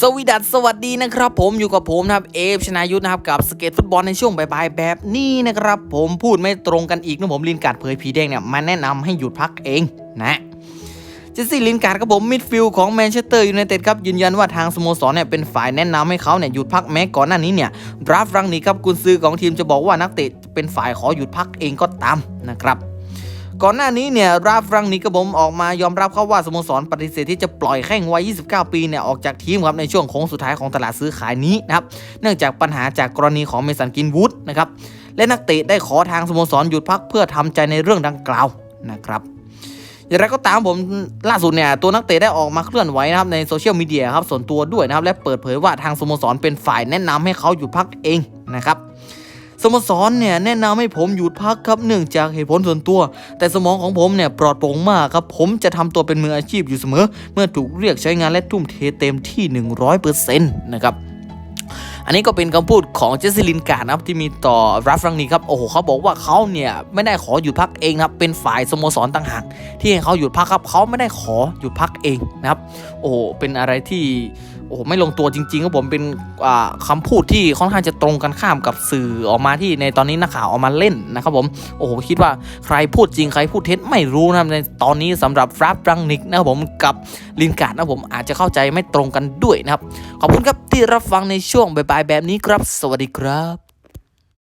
สวีดัสสวัสดีนะครับ ผมอยู่กับผมนะครับเอฟชนายุทธนะครับกับสเก็ตฟุตบอลในช่วงบ่ายๆแบบนี้นะครับ ผมพูดไม่ตรงกันอีกนะผมลินการ์ดเผยผีแดงเนี่ยมาแนะนำให้หยุดพักเองนะเจสซี่ลินการ์ดครับผมมิดฟิลด์ของแมนเชสเตอร์ยูไนเต็ดครับยืนยันว่าทางสโมสรเนี่ยเป็นฝ่ายแนะนำให้เขาเนี่ยหยุดพักแม้ก่อนหน้านี้เนี่ยดราฟรังนี้ครับกุนซือของทีมจะบอกว่านักเตะเป็นฝ่ายขอหยุดพักเองก็ตามนะครับ ก่อนหน้านี้เนี่ยราฟรังนิกระผมออกมายอมรับเขาว่าสโมสรปฏิเสธที่จะปล่อยแข้งวัย 29 ปีเนี่ยออกจากทีมครับในช่วงโค้งสุดท้ายของตลาดซื้อขายนี้นะครับเนื่องจากปัญหาจากกรณีของเมสันกินวูดนะครับและนักเตะได้ขอทางสโมสรหยุดพักเพื่อทำใจในเรื่องดังกล่าวนะครับอย่างไรก็ตามผมล่าสุดเนี่ยตัวนักเตะได้ออกมาเคลื่อนไหวนะครับในโซเชียลมีเดียครับส่วนตัวด้วยนะครับและเปิดเผยว่าทางสโมสรเป็นฝ่ายแนะนำให้เขาหยุดพักเองนะครับ สโมสรเนี่ยแนะนำให้ผมหยุดพักครับเนื่องจากเหตุผลส่วนตัว แต่สมองของผมเนี่ยปลอดโปร่งมากครับ ผมจะทำตัวเป็นมืออาชีพอยู่เสมอ เมื่อถูกเรียกใช้งานและทุ่มเทเต็มที่ 100%นะครับอันนี้ก็เป็นคำพูดของเจสซิลินการ์นะครับที่มีต่อรัฟรังนีครับโอ้โหเขาบอกว่าเขาเนี่ยไม่ได้ขอหยุดพักเองนะครับเป็นฝ่ายสโมสรต่างหากที่ให้เขาหยุดพักครับเขาไม่ได้ขอหยุดพักเองนะครับโอ้โหเป็นอะไรที่ โอ้โหไม่ลงตัวจริงๆครับผมเป็นคำคำพูดที่ค่อนข้างจะตรงกันข้ามกับสื่อออกมาที่ในตอนนี้นักข่าวออกมาเล่นนะครับผมโอ้โหคิดว่าใครพูดจริงใครพูดเท็จไม่รู้นะครับในตอนนี้สำหรับฟรับรังนิกนะครับผมกับลินการ์ดนะผมอาจจะเข้าใจไม่ตรงกันด้วยนะครับ ขอบคุณครับที่รับฟังในช่วงบ่ายๆแบบนี้ครับ สวัสดีครับ